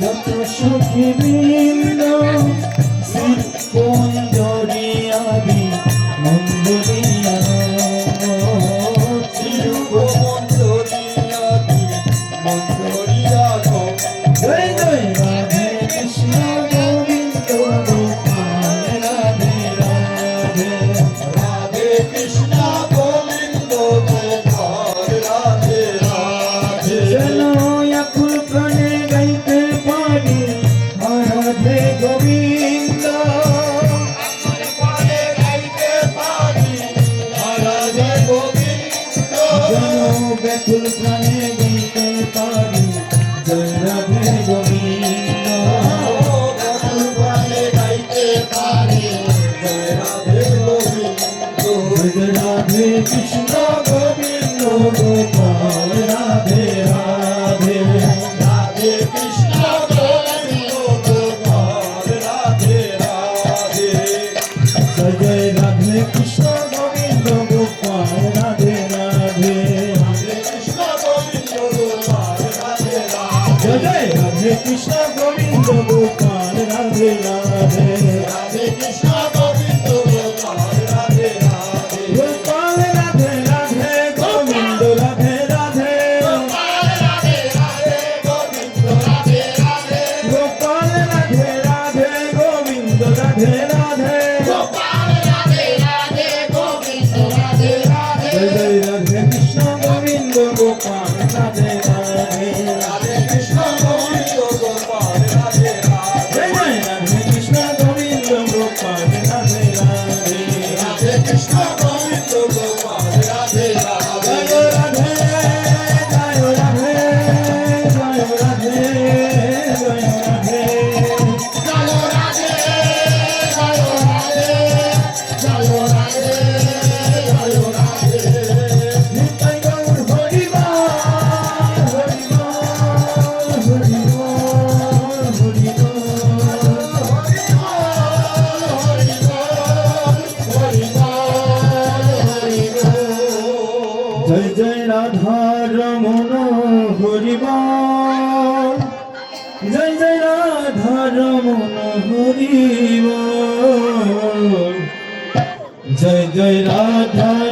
যত সুখী রাধে রাধে কৃষ্ণ গোবিন্দ গোপাল, রাধে রাধে। রাধে কৃষ্ণ গোবিন্দ গোপাল, রাধে রাধে। সজয় রাধে কৃষ্ণ গোবিন্দ গোপাল, রাধে রাধে। কৃষ্ণ গোবিন্দ গোপাল, রাধে রাধে কৃষ্ণ গোবিন্দ গোপাল, রাধে রাধে। রাধে কৃষ্ণ জয় জয় রাধা রমণ হরিব। জয় জয় রাধা রমণ হরিব। জয় জয় রাধা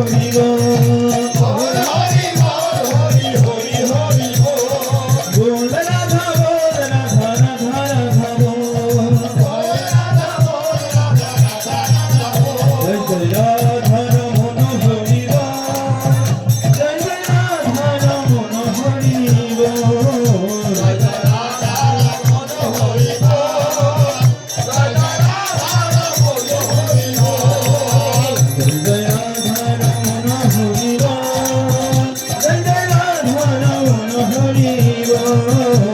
করিব Oh